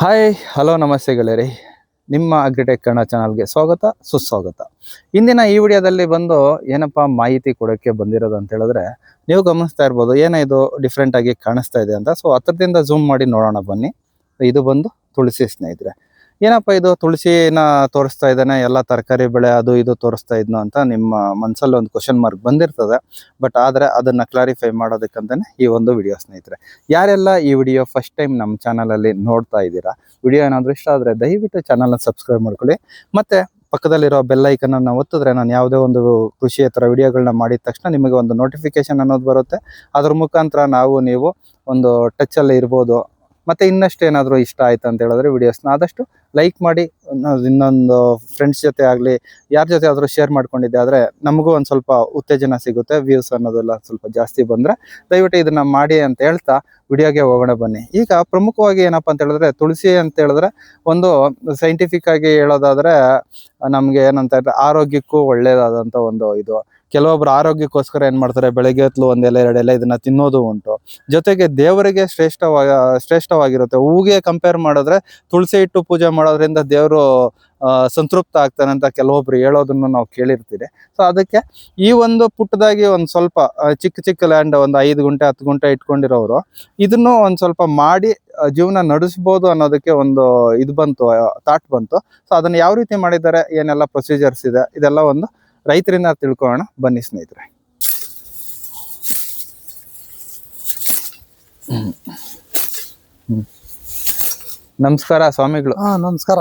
Hi hello ನಮಸ್ತೆ ಗೆಳೆಯರಿ. ನಿಮ್ಮ agritech Kannada ಚಾನಲ್ಗೆ ಸ್ವಾಗತ, ಸುಸ್ವಾಗತ. ಇಂದಿನ ಈ ವಿಡಿಯೋದಲ್ಲಿ ಬಂದು ಏನಪ್ಪ ಮಾಹಿತಿ ಕೊಡೋಕ್ಕೆ ಬಂದಿರೋದು ಅಂತ ಹೇಳಿದ್ರೆ, ನೀವು ಗಮನಿಸ್ತಾ ಇರ್ಬೋದು, ಏನೋ ಇದು ಡಿಫ್ರೆಂಟಾಗಿ ಕಾಣಿಸ್ತಾ ಇದೆ ಅಂತ. ಸೊ ಹತ್ರದಿಂದ ಝೂಮ್ ಮಾಡಿ ನೋಡೋಣ ಬನ್ನಿ. ಇದು ಬಂದು ತುಳಸಿ ಸ್ನೇಹಿತರೆ. ಏನಪ್ಪ ಇದು ತುಳಸಿನ ತೋರಿಸ್ತಾ ಇದ್ದಾನೆ, ಎಲ್ಲ ತರಕಾರಿ ಬೆಳೆ ಅದು ಇದು ತೋರಿಸ್ತಾ ಇದ್ನು ಅಂತ ನಿಮ್ಮ ಮನಸ್ಸಲ್ಲಿ ಒಂದು ಕ್ವಶನ್ ಮಾರ್ಕ್ ಬಂದಿರ್ತದೆ. ಬಟ್ ಆದರೆ ಅದನ್ನ ಕ್ಲಾರಿಫೈ ಮಾಡೋದಕ್ಕಂತಾನೆ ಈ ಒಂದು ವಿಡಿಯೋ ಸ್ನೇಹಿತರೆ. ಯಾರೆಲ್ಲ ಈ ವಿಡಿಯೋ ಫಸ್ಟ್ ಟೈಮ್ ನಮ್ಮ ಚಾನಲಲ್ಲಿ ನೋಡ್ತಾ ಇದ್ದೀರಾ ವಿಡಿಯೋ ಏನಾದರೂ ಇಷ್ಟ ಆದರೆ ದಯವಿಟ್ಟು ಚಾನಲ್ನ ಸಬ್ಸ್ಕ್ರೈಬ್ ಮಾಡ್ಕೊಳ್ಳಿ. ಮತ್ತೆ ಪಕ್ಕದಲ್ಲಿರೋ ಬೆಲ್ ಐಕನ್ ಅನ್ನ ಒತ್ತಿದ್ರೆ ನಾನು ಯಾವುದೇ ಒಂದು ಕೃಷಿಯೇತರ ವಿಡಿಯೋಗಳನ್ನ ಮಾಡಿದ ತಕ್ಷಣ ನಿಮಗೆ ಒಂದು ನೋಟಿಫಿಕೇಶನ್ ಅನ್ನೋದು ಬರುತ್ತೆ. ಅದ್ರ ಮುಖಾಂತರ ನಾವು ನೀವು ಒಂದು ಟಚ್ ಅಲ್ಲಿ ಇರ್ಬೋದು. ಮತ್ತೆ ಇನ್ನಷ್ಟು ಏನಾದರೂ ಇಷ್ಟ ಆಯ್ತು ಅಂತ ಹೇಳಿದ್ರೆ ವಿಡಿಯೋಸ್ನ ಆದಷ್ಟು ಲೈಕ್ ಮಾಡಿ ಇನ್ನು- ಇನ್ನೊಂದು ಫ್ರೆಂಡ್ಸ್ ಜೊತೆ ಆಗಲಿ, ಯಾರ ಜೊತೆ ಆದರೂ ಶೇರ್ ಮಾಡ್ಕೊಂಡಿದ್ದೆ ಆದರೆ ನಮಗೂ ಒಂದು ಸ್ವಲ್ಪ ಉತ್ತೇಜನ ಸಿಗುತ್ತೆ ವ್ಯೂಸ್ ಅನ್ನೋದೆಲ್ಲ ಸ್ವಲ್ಪ ಜಾಸ್ತಿ ಬಂದರೆ. ದಯವಿಟ್ಟು ಇದನ್ನ ಮಾಡಿ ಅಂತ ಹೇಳ್ತಾ ವಿಡಿಯೋಗೆ ಹೋಗೋಣ ಬನ್ನಿ. ಈಗ ಪ್ರಮುಖವಾಗಿ ಏನಪ್ಪ ಅಂತ ಹೇಳಿದ್ರೆ ತುಳಸಿ ಅಂತ ಹೇಳಿದ್ರೆ ಒಂದು ಸೈಂಟಿಫಿಕ್ ಆಗಿ ಹೇಳೋದಾದ್ರೆ ನಮಗೆ ಏನಂತ ಹೇಳಿದ್ರೆ ಆರೋಗ್ಯಕ್ಕೂ ಒಳ್ಳೆಯದಾದಂಥ ಒಂದು ಇದು. ಕೆಲವೊಬ್ರು ಆರೋಗ್ಯಕ್ಕೋಸ್ಕರ ಏನ್ ಮಾಡ್ತಾರೆ? ಬೆಳಗ್ಗೆ ಹೊತ್ತು ಎರಡು ಎಲೆ ಇದನ್ನ ತಿನ್ನೋದು ಉಂಟು. ಜೊತೆಗೆ ದೇವರಿಗೆ ಶ್ರೇಷ್ಠವಾಗ ಶ್ರೇಷ್ಠವಾಗಿರುತ್ತೆ. ಹೂಗೆ ಕಂಪೇರ್ ಮಾಡಿದ್ರೆ ತುಳಸಿ ಇಟ್ಟು ಪೂಜೆ ಮಾಡೋದ್ರಿಂದ ದೇವರು ಸಂತೃಪ್ತ ಆಗ್ತಾನೆ ಅಂತ ಕೆಲವೊಬ್ರು ಹೇಳೋದನ್ನು ನಾವು ಕೇಳಿರ್ತೀವಿ. ಸೊ ಅದಕ್ಕೆ ಈ ಒಂದು ಪುಟ್ಟದಾಗಿ ಒಂದು ಸ್ವಲ್ಪ ಚಿಕ್ಕ ಚಿಕ್ಕ ಲ್ಯಾಂಡ್ ಒಂದು ಐದು ಗುಂಟೆ, ಹತ್ತು ಗುಂಟೆ ಇಟ್ಕೊಂಡಿರೋರು, ಇದನ್ನು ಒಂದು ಸ್ವಲ್ಪ ಮಾಡಿ ಜೀವನ ನಡೆಸ್ಬೋದು ಅನ್ನೋದಕ್ಕೆ ಒಂದು ಇದು ಬಂತು ಥಾಟ್ ಬಂತು. ಸೊ ಅದನ್ನ ಯಾವ ರೀತಿ ಮಾಡಿದ್ದಾರೆ? ಏನೆಲ್ಲ ಪ್ರೊಸೀಜರ್ಸ್ ಇದೆ? ಇದೆಲ್ಲ ಒಂದು ರೈತರಿಂದ ತಿಳ್ಕೊಳ್ಳೋಣ. ಬನ್ನಿ ಸ್ನೇಹಿತರೆ. ನಮಸ್ಕಾರ ಸ್ವಾಮಿಗಳು. ಹಾ ನಮಸ್ಕಾರ.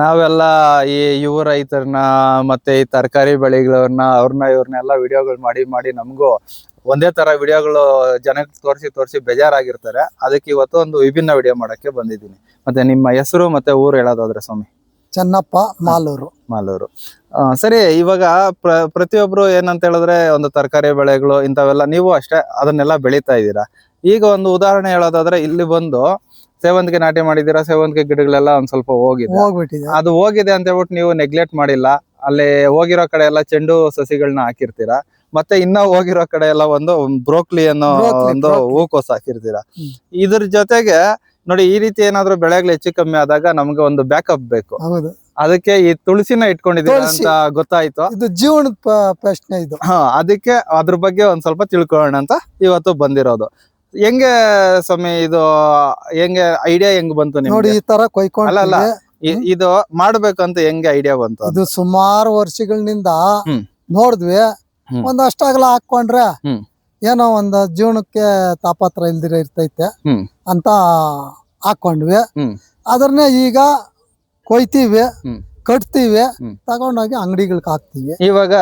ನಾವೆಲ್ಲ ಈ ಯುವ ರೈತರನ್ನ ಮತ್ತೆ ಈ ತರಕಾರಿ ಬೆಳೆಗಳವ್ರನ್ನ ಅವ್ರನ್ನ ಇವ್ರನ್ನೆಲ್ಲ ವಿಡಿಯೋಗಳು ಮಾಡಿ ಮಾಡಿ ನಮಗೂ ಒಂದೇ ತರ ವಿಡಿಯೋಗಳು ಜನಕ್ಕೆ ತೋರಿಸಿ ತೋರಿಸಿ ಬೇಜಾರಾಗಿರ್ತಾರೆ. ಅದಕ್ಕೆ ಇವತ್ತು ಒಂದು ವಿಭಿನ್ನ ವಿಡಿಯೋ ಮಾಡಕ್ಕೆ ಬಂದಿದ್ದೀನಿ. ಮತ್ತೆ ನಿಮ್ಮ ಹೆಸರು ಮತ್ತೆ ಊರು ಹೇಳೋದಾದ್ರೆ ಸ್ವಾಮಿ? ಚೆನ್ನಪ್ಪ ಮಾಲೂರು. ಮಾಲೂರು. ಸರಿ ಇವಾಗ ಪ್ರ ಪ್ರತಿಯೊಬ್ರು ಏನಂತ ಹೇಳಿದ್ರೆ ಒಂದು ತರಕಾರಿ ಬೆಳೆಗಳು ಇಂಥವೆಲ್ಲ ನೀವು ಅಷ್ಟೇ ಅದನ್ನೆಲ್ಲ ಬೆಳೀತಾ ಇದ್ದೀರಾ. ಈಗ ಒಂದು ಉದಾಹರಣೆ ಹೇಳೋದಾದ್ರೆ ಇಲ್ಲಿ ಬಂದು ಸೇವಂತಿಗೆ ನಾಟಿ ಮಾಡಿದ್ದೀರಾ ಸೇವಂತಿಗೆ ಗಿಡಗಳೆಲ್ಲ ಒಂದ್ ಸ್ವಲ್ಪ ಹೋಗಿದೆ. ಹೋಗ್ಬಿಟ್ಟಿದೆ. ಅದು ಹೋಗಿದೆ ಅಂತ ಹೇಳ್ಬಿಟ್ಟು ನೀವು ನೆಗ್ಲೆಕ್ಟ್ ಮಾಡಿಲ್ಲ. ಅಲ್ಲಿ ಹೋಗಿರೋ ಕಡೆ ಎಲ್ಲ ಚೆಂಡು ಸಸಿಗಳನ್ನ ಹಾಕಿರ್ತೀರಾ. ಮತ್ತೆ ಇನ್ನ ಹೋಗಿರೋ ಕಡೆ ಎಲ್ಲ ಒಂದು ಬ್ರೋಕ್ಲಿ ಅನ್ನೋ ಒಂದು. ಹೂಕೋಸ್ ಹಾಕಿರ್ತೀರಾ. ಇದ್ರ ಜೊತೆಗೆ ನೋಡಿ ಈ ರೀತಿ ಏನಾದ್ರು ಬೆಳೆಗಳು ಹೆಚ್ಚು ಕಮ್ಮಿ ಆದಾಗ ನಮ್ಗೆ ಒಂದು ಬ್ಯಾಕಪ್ ಬೇಕು ಹೌದು ಅದಕ್ಕೆ ಈ ತುಳಸಿನ ಇಟ್ಕೊಂಡಿದ್ದೀವಿ ಅಂತ ಗೊತ್ತಾಯ್ತು ಇದು ಜೀವನದ ಪ್ರಶ್ನೆ ಇದು ಹಾ ಅದಕ್ಕೆ ಅದ್ರ ಬಗ್ಗೆ ಒಂದ್ ಸ್ವಲ್ಪ ತಿಳ್ಕೊಳ್ಳೋಣ ಅಂತ ಇವತ್ತು ಬಂದಿರೋದು ಹೆಂಗೆ ಸ್ವಾಮಿ ಇದು ಹೆಂಗೆ ಐಡಿಯಾ ಹೆಂಗ್ ಬಂತು ನೋಡಿ ಈ ತರ ಅಲ್ಲ, ಅಲ್ಲ. ಕೊಯ್ಕೊಂಡು ಇ- ಇದು ಮಾಡ್ಬೇಕಂತ ಹೆಂಗೆ ಐಡಿಯಾ ಬಂತು ಅಂತ? ಇದು ಸುಮಾರು ವರ್ಷಗಳಿಂದ ಹ್ಮ್. ನೋಡಿದ್ವಿ ಹ್ಮ್. ಒಂದ್ ಅಷ್ಟಾಗಲ ಹಾಕೊಂಡ್ರೆ ಹ್ಮ್. ಏನೋ ಒಂದು ಜೀವನಕ್ಕೆ ತಾಪತ್ರ ಇಲ್ದಿರ ಇರ್ತೈತೆ ಹ್ಮ್. ಅಂತ ಹಾಕೊಂಡ್ವಿ ಹ್ಮ್. ಅದನ್ನೇ ಈಗ ಕೊಯ್ತೀವಿ ಹ್ಮ್. ಕಟ್ತೀವಿ ಹ್ಮ್. ತಗೊಂಡೋಗಿ ಅಂಗಡಿಗಳಿಗೆ ಹಾಕ್ತಿವಿ ಇವಾಗ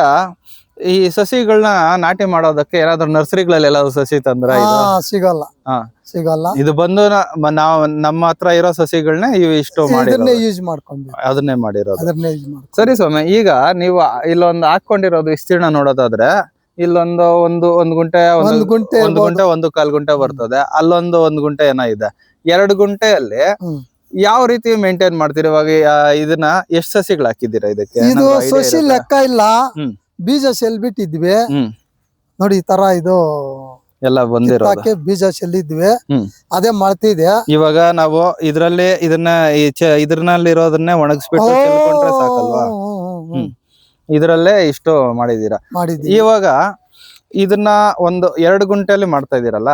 ಈ ಸಸಿಗಳನ್ನ ನಾಟಿ ಮಾಡೋದಕ್ಕೆ ಏನಾದ್ರು ನರ್ಸರಿಗಳಲ್ಲಿ ಎಲ್ಲಾದ್ರು ಸಸಿ ತಂದ್ರ ಇದು ಸಿಗಲ್ಲ ಹಾ. ಸಿಗಲ್ಲ ಇದು ಬಂದು ನ- ಮ- ನಾವು ನಮ್ಮ ಹತ್ರ ಇರೋ ಸಸಿಗಳನ್ನ ಇವು ಇಷ್ಟು ಇದನ್ನೇ ಮಾಡಿರೋದು ಯೂಸ್ ಮಾಡ್ಕೊಂಡ್ವಿ ಅದನ್ನೇ ಮಾಡಿರೋದು ಅದನ್ನೇ ಯೂಸ್ ಮಾಡ್ಕೊಂಡ್ವಿ ಸರಿ ಸ್ವಾಮಿ ಈಗ ನೀವು ಇಲ್ಲೊಂದು ಹಾಕೊಂಡಿರೋದು ವಿಸ್ತೀರ್ಣ ನೋಡೋದಾದ್ರೆ ಇಲ್ಲೊಂದು ಒಂದು ಒಂದು ಗುಂಟೆ ಒಂದು ಗುಂಟೆ ಒಂದು. ಗುಂಟೆ ಒಂದು ಕಾಲ್ ಗುಂಟೆ ಬರ್ತದೆ. ಅಲ್ಲೊಂದು ಒಂದು ಗುಂಟೆ ಏನೋ ಇದೆ. ಎರಡು ಗುಂಟೆಯಲ್ಲಿ ಯಾವ ರೀತಿ ಮೇಂಟೈನ್ ಮಾಡ್ತೀರಿ? ಇವಾಗ ಇದನ್ನ ಎಷ್ಟ್ ಸಸಿಗಳು ಹಾಕಿದ್ದೀರಾ ಇದಕ್ಕೆ? ಇದು ಸಸಿ ಲೆಕ್ಕ ಇಲ್ಲ. ಬೀಜ ಸೆಲ್ ಬಿಟ್ಟಿದ್ವಿ. ನೋಡಿ ಈ ತರ ಇದು ಎಲ್ಲ ಬಂದಿರೋದು. ಕಿತ್ತಾಕಿ ಬೀಜ ಚೆಲ್ಲಿದ್ವಿ ಇದ್ವಿ. ಅದೇ ಮಾಡ್ತಿದೆ ಇವಾಗ ನಾವು ಇದ್ರಲ್ಲಿ ಇದನ್ನ ಇದ್ರಲ್ಲಿರೋದನ್ನೇ ಒಣಗಿಸ್ಬಿಟ್ಟು ಸಾಕಲ್ವಾ. ಇದ್ರಲ್ಲೇ ಇಷ್ಟು ಮಾಡಿದೀರಾ ಮಾಡಿದ್ವಿ ಇವಾಗ ಇದನ್ನ ಒಂದು ಎರಡು ಗುಂಟೆಯಲ್ಲಿ ಮಾಡ್ತಾ ಇದೀರಲ್ಲ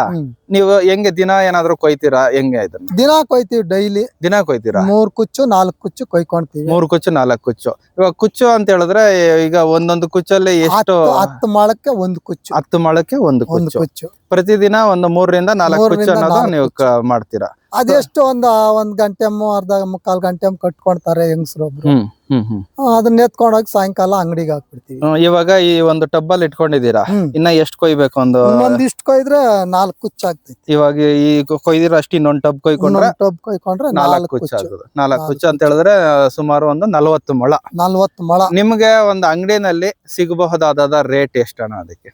ನೀವು ಹೆಂಗೆ ದಿನ ಏನಾದ್ರು ಕೊಯ್ತೀರಾ? ಹೆಂಗೆ ಇದನ್ನ? ದಿನ ಕೊಯ್ತೀವಿ ಡೈಲಿ. ದಿನ ಕೊಯ್ತೀರಾ? ಮೂರ್ ಕುಚ್ಚು ನಾಲ್ಕು ಕುಚ್ಚು ಕೊಯ್ಕೊಂತೀವಿ. ಮೂರ್ ಕುಚ್ಚು ನಾಲ್ಕು ಕುಚ್ಚು. ಇವಾಗ ಕುಚ್ಚು ಅಂತ ಹೇಳಿದ್ರೆ ಈಗ ಒಂದೊಂದು ಕುಚ್ಚಲ್ಲಿ ಎಷ್ಟು ಹತ್ತು ಮಾಳಕ್ಕೆ ಒಂದು ಕುಚ್ಚು. ಹತ್ತು ಮಾಳಕ್ಕೆ ಒಂದು ಕುಚ್ಚು. ಕುಚ್ಚು. ಪ್ರತಿದಿನ ಒಂದು ಮೂರರಿಂದ ನಾಲ್ಕು ಕುಚ್ಚು ಅನ್ನೋದು ನೀವು ಮಾಡ್ತೀರಾ? ಅದೆಷ್ಟು ಒಂದ್ ಒಂದ್ ಗಂಟೆ ಅರ್ಧ ಮುಕ್ಕಾಲ್ ಗಂಟೆ ಕಟ್ಕೊಂತಾರೆ ಹೆಂಗಸ್ರು ಒಬ್ರು. ಹ್ಮ್ ಹ್ಮ್ ಹ್ಮ್. ಅದನ್ನ ಎತ್ಕೊಂಡೋಗಿ ಸಾಯಂಕಾಲ ಅಂಗಡಿಗೆ ಹಾಕ್ಬಿಡ್ತೀವಿ. ಹ್ಮ್, ಇವಾಗ ಈ ಒಂದು ಟಬ್ಬಲ್ಲಿ ಇಟ್ಕೊಂಡಿದ್ದೀರಾ? ಹ್ಮ್. ಇನ್ನ ಎಷ್ಟು ಕೊಯ್ಬೇಕು ಒಂದು? ಒಂದಿಷ್ಟು ಕೊಯ್ದ್ರೆ ನಾಲ್ಕು ಕುಚ್ಚ ಆಗ್ತೈತಿ. ಇವಾಗ ಈ ಕೊಯ್ದಿರೋ ಅಷ್ಟು ಇನ್ನೊಂದ್ ಟಬ್ ಕೊಯ್ಕೊಂಡ್ರೆ ಟಬ್ ಕೊಯ್ಕೊಂಡ್ರೆ ನಾಲ್ಕು ನಾಲ್ಕು ಕುಚ್ಚು ನಾಲ್ಕು ಕುಚ್ಚ ಅಂತ ಹೇಳಿದ್ರೆ ಸುಮಾರು ಒಂದು ನಲವತ್ತು ಮೊಳ. ನಲ್ವತ್ತು ಮೊಳ. ನಿಮ್ಗೆ ಒಂದು ಅಂಗಡಿನಲ್ಲಿ ಸಿಗಬಹುದಾದ ರೇಟ್ ಎಷ್ಟಣ ಅದಕ್ಕೆ?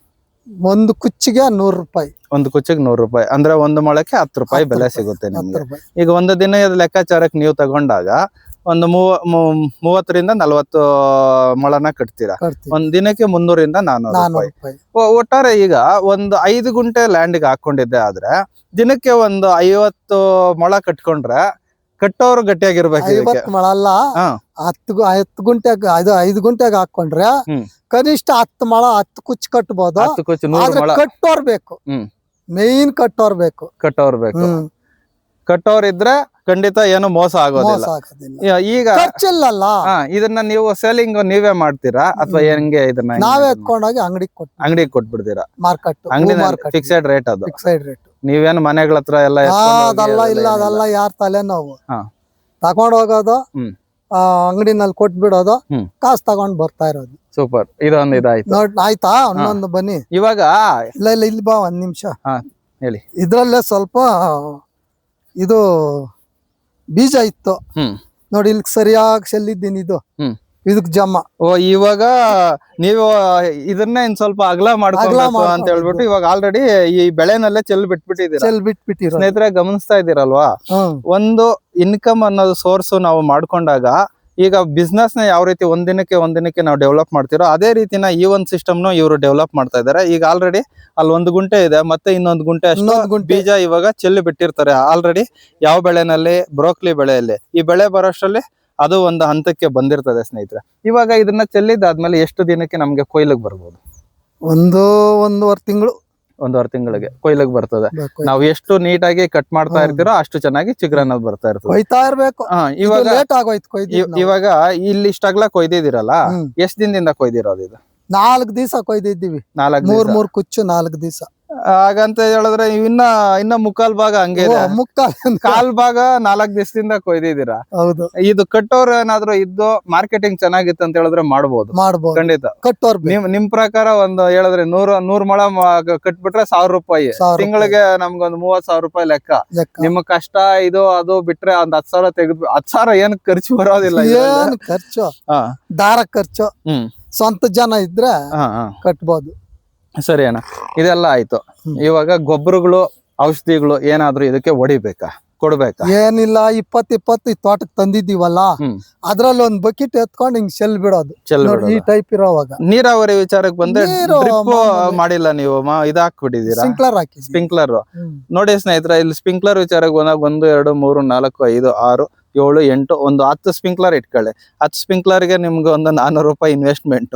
ಒಂದು ಕುಚ್ಚಿಗೆ ನೂರು ರೂಪಾಯಿ. ಒಂದು ಕುಚ್ಚಿಗೆ ನೂರು ರೂಪಾಯಿ. ಅಂದ್ರೆ ಒಂದು ಮೊಳಕ್ಕೆ ಹತ್ತು ರೂಪಾಯಿ ಬೆಲೆ ಸಿಗುತ್ತೆ ನಿಮ್ಗೆ. ಈಗ ಒಂದು ದಿನ ಲೆಕ್ಕಾಚಾರಕ್ಕೆ ನೀವು ತಗೊಂಡಾಗ ಒಂದು ಮೂವತ್ತರಿಂದ ನಲ್ವತ್ತು ಮೊಳನ ಕಟ್ತೀರಾ? ಒಂದ್ ದಿನಕ್ಕೆ ಮುನ್ನೂರಿಂದ ನಾನೂರು ರೂಪಾಯಿ. ಒಟ್ಟಾರೆ ಈಗ ಒಂದು ಐದು ಗುಂಟೆ ಲ್ಯಾಂಡ್ಗೆ ಹಾಕೊಂಡಿದ್ದೆ ಆದ್ರೆ ದಿನಕ್ಕೆ ಒಂದು ಐವತ್ತು ಮೊಳ ಕಟ್ಕೊಂಡ್ರೆ ಕಟ್ಟೋರು ಗಟ್ಟಿಯಾಗಿರ್ಬೇಕು ಮೊಳ ಅಲ್ಲ ಹಾ. ಹತ್ತು ಹತ್ತು ಗುಂಟೆಗ್ ಐದು ಐದು ಗುಂಟೆಗ್ ಹಾಕೊಂಡ್ರೆ ಕನಿಷ್ಠ ಹತ್ತು ಮಳ ಹತ್ತು ಕುಚ್ಚು ಕಟ್ಬೋದು. ಆದ್ರೆ ಕಟ್ಟೋರ್ ಬೇಕು. ಮೇನ್ ಕಟ್ಟೋರ್ ಬೇಕು. ಕಟ್ಟೋರ್ ಬೇಕು. ಕಟ್ಟೋರ್ ಇದ್ರೆ ಖಂಡಿತ ಏನು ಮೋಸ ಆಗೋದಿಲ್ಲ. ಈಗ ಖರ್ಚಿಲ್ಲಲ್ಲ. ಇದನ್ನ ನೀವು ಸೇಲಿಂಗ್ ನೀವೇ ಮಾಡ್ತೀರಾ ಅಥವಾ ಹೆಂಗೆ ಇದನ್ನ ನಾವೇ ಎತ್ಕೊಂಡೋಗಿ ಅಂಗಡಿಗೆ ಕೊಟ್ಟು ಅಂಗಡಿಗೆ ಕೊಟ್ಬಿಡ್ತೀರಾ? ಮಾರ್ಕೆಟ್ ಅಂಗಡಿ ಫಿಕ್ಸೆಡ್ ರೇಟ್ ಅದು. ಫಿಕ್ಸೆಡ್ ರೇಟ್ ನೀವೇನು ಮನೆಗಳ ಹತ್ರ ಎಲ್ಲ ಅದಲ್ಲ ಇಲ್ಲ ಅದೆಲ್ಲ ಯಾರ ತಲೆ ನಾವು. ತಗೊಂಡ್ ಹೋಗೋದು ಅಂಗಡಿನಲ್ಲಿ ಕೊಟ್ಬಿಡೋದು. ಕಾಸು ತಗೊಂಡ್ ಬರ್ತಾ ಇರೋದು. ಸೂಪರ್. ಇದೊಂದು ಇದಾಯ್ತು. ನೋಡ್ ಆಯ್ತಾ? ಇನ್ನೊಂದು ಬನ್ನಿ. ಇವಾಗ ಇಲ್ಲ ಇಲ್ಲ ಇಲ್ಲಿ ಬಾ ಒಂದ್ ನಿಮಿಷ. ಹೇಳಿ. ಇದ್ರಲ್ಲೇ ಸ್ವಲ್ಪ ಇದು ಬೀಜ ಇತ್ತು. ನೋಡಿ ಇಲ್ಲಿ ಸರಿಯಾಗಿ ಚೆಲ್ಲಿದ್ದೀನಿ ಇದು. ಇದಕ್ ಜಮ್ಮ. ಓ ಇವಾಗ ನೀವು ಇದನ್ನೇ ಇನ್ ಸ್ವಲ್ಪ ಅಗಲ ಮಾಡ್ಕೊಬೇಕು ಅಂತ. ಹೇಳ್ಬಿಟ್ಟು ಇವಾಗ ಆಲ್ರೆಡಿ ಈ ಬೆಳೆನಲ್ಲೇ ಚೆಲ್ ಬಿಟ್ಬಿಟ್ಟಿದ್ದೀರ? ಚೆಲ್ ಬಿಟ್ಬಿಟ್ಟಿರೋ ಸ್ನೇಹಿತರೆ ಗಮನಿಸ್ತಾ ಇದ್ದೀರಲ್ವಾ? ಒಂದು ಇನ್ಕಮ್ ಅನ್ನೋದು ಸೋರ್ಸ್ ನಾವು ಮಾಡ್ಕೊಂಡಾಗ ಈಗ ಬಿಸ್ನೆಸ್ನ ಯಾವ ರೀತಿ ಒಂದಿನಕ್ಕೆ ಒಂದಿನಕ್ಕೆ ನಾವು ಡೆವಲಪ್ ಮಾಡ್ತಿರೋ ಅದೇ ರೀತಿನ ಈ ಸಿಸ್ಟಮ್ನ ಇವರು ಡೆವಲಪ್ ಮಾಡ್ತಾ ಇದ್ದಾರೆ. ಈಗ ಆಲ್ರೆಡಿ ಅಲ್ಲಿ ಒಂದು ಗುಂಟೆ ಇದೆ ಮತ್ತೆ ಇನ್ನೊಂದು ಗುಂಟೆ ಅಷ್ಟು ಬೀಜ ಇವಾಗ ಚೆಲ್ಲಿ ಬಿಟ್ಟಿರ್ತಾರೆ. ಆಲ್ರೆಡಿ ಯಾವ ಬೆಳೆನಲ್ಲಿ ಬ್ರೋಕ್ಲಿ ಬೆಳೆಯಲ್ಲಿ ಈ ಬೆಳೆ ಬರೋಷ್ಟರಲ್ಲಿ ಅದು ಒಂದು ಹಂತಕ್ಕೆ ಬಂದಿರ್ತದೆ ಸ್ನೇಹಿತರೆ. ಇವಾಗ ಇದನ್ನ ಚೆಲ್ಲಿದ್ದಾದ್ಮೇಲೆ ಎಷ್ಟು ದಿನಕ್ಕೆ ನಮ್ಗೆ ಕೊಯ್ಲಿಗೆ ಬರ್ಬೋದು? ಒಂದು ಒಂದೂವರೆ ತಿಂಗಳು. ಒಂದೂವರೆ ತಿಂಗಳಿಗೆ ಕೊಯ್ಲಿಗೆ ಬರ್ತದೆ. ನಾವು ಎಷ್ಟು ನೀಟಾಗಿ ಕಟ್ ಮಾಡ್ತಾ. ಇರ್ತೀರೋ ಅಷ್ಟು ಚೆನ್ನಾಗಿ ಚಿಗ್ರನ್ನ ಬರ್ತಾ ಇರ್ತದೆ. ಇವಾಗ ಇವಾಗ ಇಲ್ಲಿ ಇಷ್ಟಾಗ್ಲ ಕೊಯ್ದಿದ್ದೀರಲ್ಲ ಹ್ಮ್. ಎಷ್ಟ್ ದಿನದಿಂದ ಕೊಯ್ದಿರೋದು ಇದು? ನಾಲ್ಕು ದಿವಸ ಕೊಯ್ದಿದ್ದೀವಿ. ನಾಲ್ಕು ಮೂರ್ ಮೂರ್ ಕುಚ್ಚು ನಾಲ್ಕು ದಿವಸ. ಹಾಗಂತ ಹೇಳಿದ್ರೆ ಇನ್ನ ಇನ್ನ ಮುಕ್ಕಾಲ್ ಭಾಗ ಹಂಗೆ ಇದೆ. ಮುಕ್ಕಾಲ್ ಕಾಲ್ ಭಾಗ ನಾಲ್ಕ್ ದಿವಸದಿಂದ ಕೊಯ್ದಿದ್ದೀರಾ? ಹೌದು. ಇದು ಕಟ್ಟೋರ್ ಏನಾದ್ರು ಇದ್ದು ಮಾರ್ಕೆಟಿಂಗ್ ಚೆನ್ನಾಗಿತ್ತು ಅಂತ ಹೇಳಿದ್ರೆ ಮಾಡಬಹುದು ಮಾಡಬಹುದು ಖಂಡಿತ. ಕಟ್ಟೋರ್. ನಿಮ್ ನಿಮ್ ಪ್ರಕಾರ ಒಂದು ಹೇಳಿದ್ರೆ ನೂರ ನೂರ್ ಮೊಳ ಕಟ್ಬಿಟ್ರೆ ಸಾವಿರ ರೂಪಾಯಿ. ತಿಂಗಳಿಗೆ ನಮ್ಗೊಂದು ಮೂವತ್ ಸಾವಿರ ರೂಪಾಯಿ ಲೆಕ್ಕ. ನಿಮ್ ನಿಮ್ಮ ಕಷ್ಟ ಇದು ಅದು ಬಿಟ್ರೆ ಒಂದ್ ಹತ್ ಸಾವಿರ ತೆಗೆದ್ ಹತ್ ಸಾವಿರ ಏನ್ ಖರ್ಚು ಬರೋದಿಲ್ಲ ಖರ್ಚು? ದಾರ ಖರ್ಚು. ಸ್ವಂತ ಜನ ಇದ್ರೆ ಕಟ್ಬಹುದು ಕಟ್ಬೋದು. ಸರಿ ಅಣ್ಣ ಇದೆಲ್ಲ ಆಯ್ತು. ಇವಾಗ ಗೊಬ್ಬರಗಳು ಔಷಧಿಗಳು ಏನಾದರೂ ಇದಕ್ಕೆ ಹೊಡಿಬೇಕಾ ಕೊಡ್ಬೇಕಾ? ಏನಿಲ್ಲ ಇಪ್ಪತ್ ಇಪ್ಪತ್ತು ಈ ತೋಟಕ್ ತಂದಿದ್ದೀವಲ್ಲ. ಅದ್ರಲ್ಲಿ ಒಂದ್ ಬಕೆಟ್ ಎತ್ಕೊಂಡ್ ಹಿಂಗ್ ಚೆಲ್ ಬಿಡೋದು. ಚೆಲ್ ನೋಡಿ ಈ ಟೈಪ್ ಇರೋವಾಗ. ನೀರಾವರಿ ವಿಚಾರಕ್ಕೆ ಬಂದ್ರೆ ನೀರು ಡ್ರಿಪ್ ಮಾಮೂಲಿ. ಮಾಡಿಲ್ಲ ನೀವು ಮಾ- ಹಾಕ್ಬಿಟ್ಟಿದೀರ ಸ್ಪ್ರಿಂಕ್ಲರ್ ಹಾಕಿ ಸ್ಪ್ರಿಂಕ್ಲರ್ ಹ್ಮ್. ನೋಡಿ ಸ್ನೇಹಿತರೆ ಇಲ್ಲಿ ಸ್ಪ್ರಿಂಕ್ಲರ್ ವಿಚಾರಕ್ಕೆ ಬಂದಾಗ ಒಂದು ಎರಡು ಮೂರು ನಾಲ್ಕು ಐದು ಆರು ಏಳು ಎಂಟು ಒಂದು ಹತ್ತು ಸ್ಪ್ರಿಂಕ್ಲರ್ ಇಟ್ಕೊಳ್ಳಿ. ಹತ್ತು ಸ್ಪ್ರಿಂಕ್ಲರ್ಗೆ ನಿಮ್ಗೆ ಒಂದು ನಾನ್ನೂರು ರೂಪಾಯಿ ಇನ್ವೆಸ್ಟ್ಮೆಂಟ್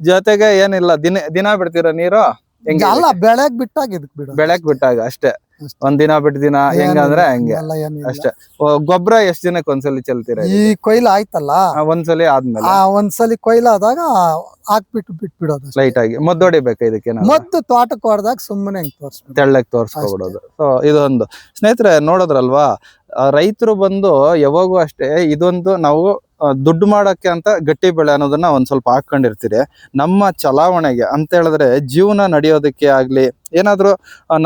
ಜೊತೆಗೆ ಏನಿಲ್ಲ ದಿನ ದಿನ ಬಿಡ್ತೀರಾ ನೀರು? ಹೆಂಗೆ ಅಲ್ಲ ಬೆಳೆಗ್ ಬಿಟ್ಟಾಗ ಇದಕ್ ಬಿಡೋದು. ಬೆಳಕ್ ಬಿಟ್ಟಾಗ ಅಷ್ಟೇ. ಒಂದ್ ದಿನ ಬಿಟ್ಟು ದಿನ ಹೆಂಗಂದ್ರೆ ಹಂಗೆ. ಅಷ್ಟೇ. ಗೊಬ್ಬರ ಎಷ್ಟ್ ದಿನಕ್ಕೆ ಒಂದ್ಸಲಿ ಚೆಲ್ತೀರಾ ಈ ಕೊಯ್ಲು ಆಯ್ತಲ್ಲ? ಒಂದ್ಸಲಿ ಆದ್ಮೇಲೆ. ಆ ಕೊಯ್ಲು ಆದಾಗ ಹಾಕ್ಬಿಟ್ಟು ಬಿಟ್ಬಿಡೋದು ಬಿಡೋದು ಲೈಟ್ ಆಗಿ. ಮದ್ದು ಹೊಡಿಬೇಕಾ ಇದಕ್ಕೆ ಮದ್ದು ತೋಟಕ್ಕೆ ಹೊಡೆದಾಗ ಸುಮ್ಮನೆ ಹೆಂಗ್ ತೋರ್ಸ್ ತೆಳ್ಳಕ್ ತೋರ್ಸ್ಕೊಬಿಡೋದು. ಸೊ ಇದೊಂದು ಸ್ನೇಹಿತರೆ ನೋಡೋದ್ರಲ್ವಾ? ರೈತರು ಬಂದು ಯಾವಾಗೂ ಅಷ್ಟೇ ಇದೊಂದು ನಾವು ದುಡ್ಡು ಮಾಡಕ್ಕೆ ಅಂತ ಗಟ್ಟಿ ಬೆಳೆ ಅನ್ನೋದನ್ನ ಒಂದ್ ಸ್ವಲ್ಪ ಹಾಕೊಂಡಿರ್ತೀರಿ ನಮ್ಮ ಚಲಾವಣೆಗೆ ಅಂತ ಹೇಳಿದ್ರೆ ಜೀವನ ನಡೆಯೋದಕ್ಕೆ ಆಗ್ಲಿ ಏನಾದ್ರು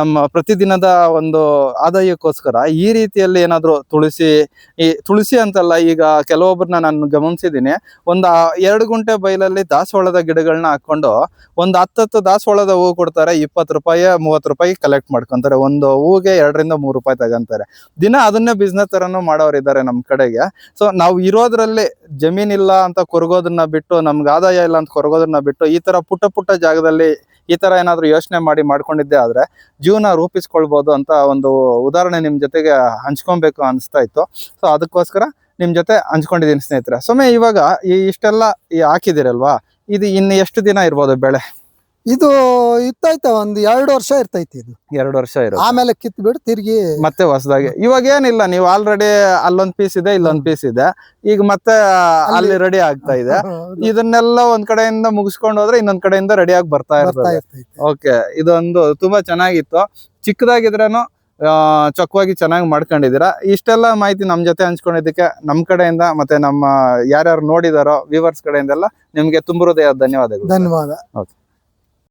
ನಮ್ಮ ಪ್ರತಿದಿನದ ಒಂದು ಆದಾಯಕ್ಕೋಸ್ಕರ ಈ ರೀತಿಯಲ್ಲಿ ಏನಾದ್ರು ತುಳಸಿ, ಈ ತುಳಸಿ ಅಂತಲ್ಲ ಈಗ ಕೆಲವೊಬ್ಬರನ್ನ ನಾನು ಗಮನಿಸಿದ್ದೀನಿ. ಒಂದು ಎರಡು ಗುಂಟೆ ಬೈಲಲ್ಲಿ ದಾಸವಾಳದ ಗಿಡಗಳನ್ನ ಹಾಕೊಂಡು ಒಂದು ಹತ್ತತ್ತು ದಾಸವಾಳದ ಹೂವು ಕೊಡ್ತಾರೆ. ಇಪ್ಪತ್ತು ರೂಪಾಯಿ, ಮೂವತ್ತು ರೂಪಾಯಿ ಕಲೆಕ್ಟ್ ಮಾಡ್ಕೊಂತಾರೆ. ಒಂದು ಹೂವಿಗೆ ಎರಡರಿಂದ ಮೂರು ರೂಪಾಯಿ ತಗೊಂತಾರೆ. ದಿನ ಅದನ್ನೇ ಬಿಸ್ನೆಸ್ ತರನು ಮಾಡೋರು ಇದ್ದಾರೆ ನಮ್ಮ ಕಡೆಗೆ. ಸೊ ನಾವು ಇರೋದ್ರಲ್ಲಿ ಜಮೀನಿಲ್ಲ ಅಂತ ಕೊರಗೋದನ್ನ ಬಿಟ್ಟು, ನಮ್ಗೆ ಆದಾಯ ಇಲ್ಲ ಅಂತ ಕೊರಗೋದನ್ನ ಬಿಟ್ಟು ಈ ತರ ಪುಟ್ಟ ಪುಟ್ಟ ಜಾಗದಲ್ಲಿ ಈ ತರ ಏನಾದ್ರು ಯೋಚನೆ ಮಾಡಿ ಮಾಡ್ಕೊಂಡಿದ್ದೆ, ಆದರೆ ಜೀವನ ರೂಪಿಸ್ಕೊಳ್ಬೋದು ಅಂತ ಒಂದು ಉದಾಹರಣೆ ನಿಮ್ಮ ಜೊತೆಗೆ ಹಂಚ್ಕೊಬೇಕು ಅನಿಸ್ತಾ ಇತ್ತು. ಸೊ ಅದಕ್ಕೋಸ್ಕರ ನಿಮ್ಮ ಜೊತೆ ಹಂಚ್ಕೊಂಡಿದ್ದೀನಿ ಸ್ನೇಹಿತರೆ. ಸೊಮ್ಮೆ ಇವಾಗ ಈ ಇಷ್ಟೆಲ್ಲ ಹಾಕಿದಿರಲ್ವಾ ಇದು ಇನ್ನು ಎಷ್ಟು ದಿನ ಇರ್ಬೋದು ಬೆಳೆ? ಇದು ಇತ್ತೈತ ಒಂದ್ ಎರಡು ವರ್ಷ ಇರ್ತೈತಿ ಇದು. ಎರಡು ವರ್ಷ ಇರೋ ಆಮೇಲೆ ಕಿತ್ ಬಿಟ್ಟು ತಿರ್ಗಿ ಮತ್ತೆ ಹೊಸದಾಗಿ. ಇವಾಗ ಏನಿಲ್ಲ ನೀವು ಆಲ್ರೆಡಿ ಅಲ್ಲೊಂದ್ ಪೀಸ್ ಇದೆ ಇಲ್ಲೊಂದ್ ಪೀಸ್ ಇದೆ. ಈಗ ಮತ್ತೆ ಅಲ್ಲಿ ರೆಡಿ ಆಗ್ತಾ ಇದೆ. ಇದನ್ನೆಲ್ಲ ಒಂದ್ ಕಡೆಯಿಂದ ಮುಗಿಸ್ಕೊಂಡು ಹೋದ್ರೆ ಇನ್ನೊಂದ್ ಕಡೆಯಿಂದ ರೆಡಿ ಆಗಿ ಬರ್ತಾ ಇರ್ತದೆ. ಓಕೆ ಇದೊಂದು ತುಂಬಾ ಚೆನ್ನಾಗಿತ್ತು. ಚಿಕ್ಕದಾಗಿದ್ರೇನು ಚೊಕ್ಕವಾಗಿ ಚೆನ್ನಾಗಿ ಮಾಡ್ಕೊಂಡಿದ್ದೀರಾ? ಇಷ್ಟೆಲ್ಲ ಮಾಹಿತಿ ನಮ್ಮ ಜೊತೆ ಹಂಚ್ಕೊಂಡಿದ್ದಕ್ಕೆ ನಮ್ಮ ಕಡೆಯಿಂದ ಮತ್ತೆ ನಮ್ಮ ಯಾರ್ಯಾರು ನೋಡಿದಾರೋ ವ್ಯೂವರ್ಸ್ ಕಡೆಯಿಂದೆಲ್ಲ ನಿಮಗೆ ತುಂಬ ಹೃದಯ ಧನ್ಯವಾದಗಳು. ಧನ್ಯವಾದ. ಓಕೆ